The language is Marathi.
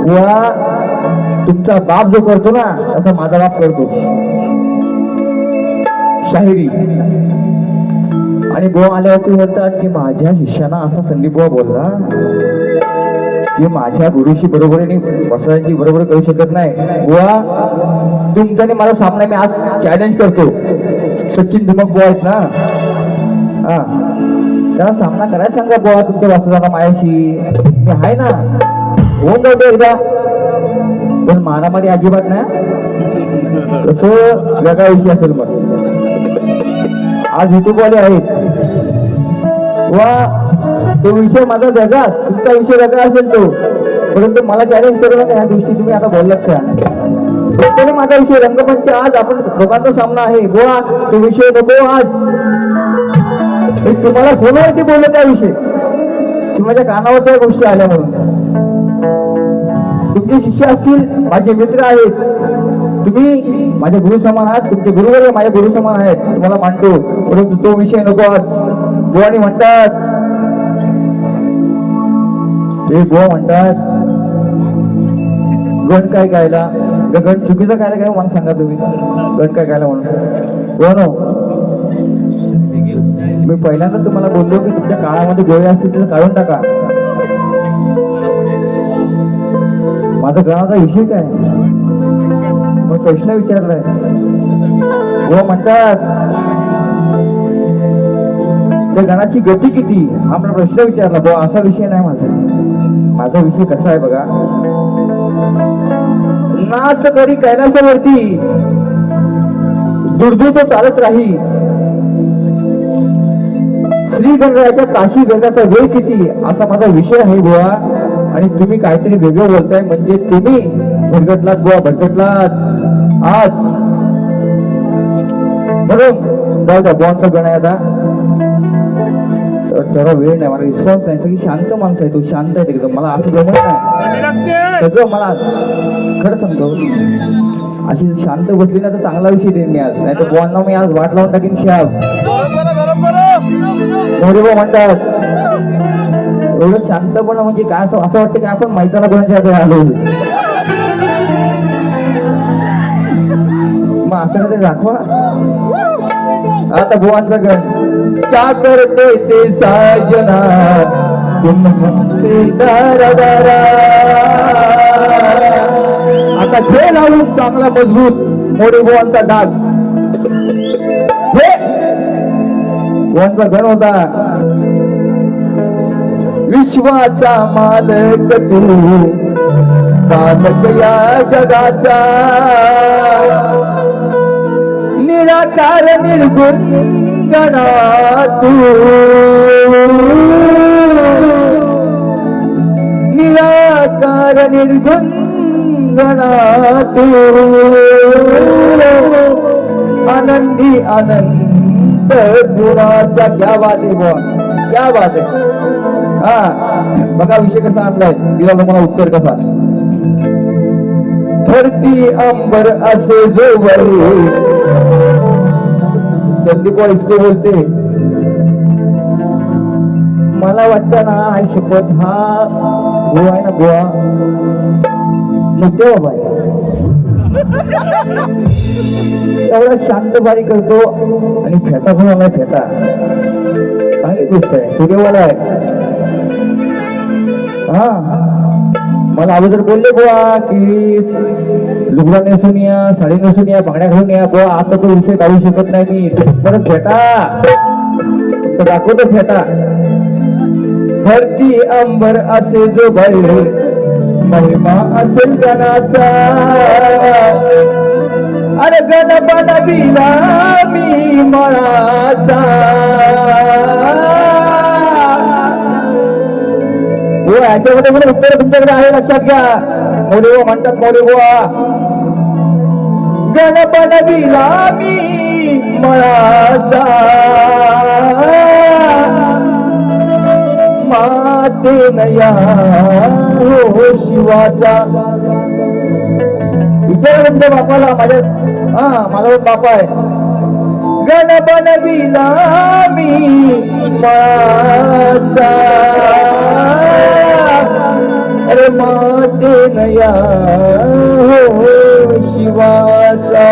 बुवा तुमचा बाप जो करतो ना तसा माझा बाप करतो. शाहिरी. आणि बुवा आल्यावरती म्हणतात की माझ्या शिष्याना असा संदीप बुवा बोलला की माझ्या गुरुशी बरोबरीने बसवायची बरोबर करू शकत नाही. बुवा तुमच्याने माझा सामना मी आज चॅलेंज करतो. सचिन धुमक बुवा आहेत ना? हा. त्याला सामना करायला सांगा बुवा तुमच्या वासुदाला माझ्याशी आहे ना होऊन जाऊ दे एकदा. पण मारामारी अजिबात नाही तसं वेगळा विषय असेल मग. आज युट्यूबवाले आहेत. वा तो विषय माझा वेगळा तुमचा विषय वेगळा असेल तो. परंतु मला चॅलेंज करू नका ह्या गोष्टी तुम्ही आता बोललात का? त्याने माझा विषय रंगमंच आज आपण दोघांचा सामना आहे. गोवा तो विषय नको आज. तुम्हाला फोनवरती बोललो त्या विषय. की माझ्या कानावर त्या गोष्टी आल्या म्हणून. तुमचे शिष्य असतील माझे मित्र आहेत. तुम्ही माझे गुरु समान आहात तुमचे गुरुवर माझे गुरु समान आहेत तुम्हाला मानतो. परंतु तो विषय नको आज. गोवानी म्हणतात. ते गोवा म्हणतात. गण काय गायला? गण चुकीचं गायला काय हो? मला सांगा तुम्ही. गण काय गायला म्हणून. गोवा मी पहिल्यांदा तुम्हाला बोललो की तुमच्या काळामध्ये गोळे असतील तर काढून टाका. माझा गणाचा विषय काय मग प्रश्न विचारलाय. हो म्हणतात. त्या गणाची गती किती? हा आपला प्रश्न विचारला. बुवा असा विषय नाही माझा. माझा विषय कसा आहे बघा. नाच करी कैलासावरती. तो चालत राही. श्री गणरायाच्या काशी गंगाचा वेळ किती? असा माझा विषय आहे बुवा. आणि तुम्ही काहीतरी वेगळं बोलताय म्हणजे तुम्ही भटकटलात बुवा भटकटलात आज म्हणून जाऊ द्या बुवांचा गण आहे आता. तर जरा वेळ नाही मला रिस्पॉन्स नाही सगळी शांत माणसं आहे तू शांत आहे एकदम. मला असं जमत नाही. सगळं मला खरं सांगतो अशी शांत बसली ना तर चांगला विषय देईन मी आज. नाही तर बुवांना मी आज वाट लावून टाकीन शाब मोरे म्हणतात एवढं शांतपणा म्हणजे काय असं असं वाटतं की आपण मैदाना कोणाच्या हातात आलो मग असं ते दाखवा. आता बुवांचा गण क्या करते ते साजना? तुम दारा दारा आता खेळ लावून चांगला मजबूत मोरे गोवांचा डाग. हे! गण होता. विश्वाचा मालक तू. पालक या जगाचा. निराकार निर्गुण गणा तू. निराकार निर्गुण गणा तू. आनंदी आनंद गुणाचा क्या बात आहे बुवा क्या आहे हा. बघा विषय कसा आणलाय. तिला तुम्हाला उत्तर कसा? धरती अंबर असे जो संदीप इसको बोलते. मला वाटतं ना आई शपथ हा गोवा आहे ना गोवा. मुद्दे हो बाबा एवढा शांत बारी करतो आणि फेटा पण आला फेटा. चांगली गोष्ट आहे. सूर्यवाला आहे. हा. मला अगोदर बोलले बुवा की लुगडा नेसून या साडी नेसून या बांगड्या घालून या. बुवा आता तो विषय काढू शकत नाही मी. परत फेटा. तर दाखवतो फेटा. धरती अंबर असे जो भरले महिमा असेल गणाचा अरे गण बिला मी मळाचा. हो याच्यामध्ये पण उत्तर तुमच्याकडे आहे लक्षात घ्या. मोरे हो बुवा म्हणतात मोरे हो. बुवा गण दिला मी मळाचा. माते नया हो शिवाचा. विचारा तुमच्या बापाला माझ्या हा माझा पण बापा आहे. गण दिला मी माझा माते नया हो शिवाचा.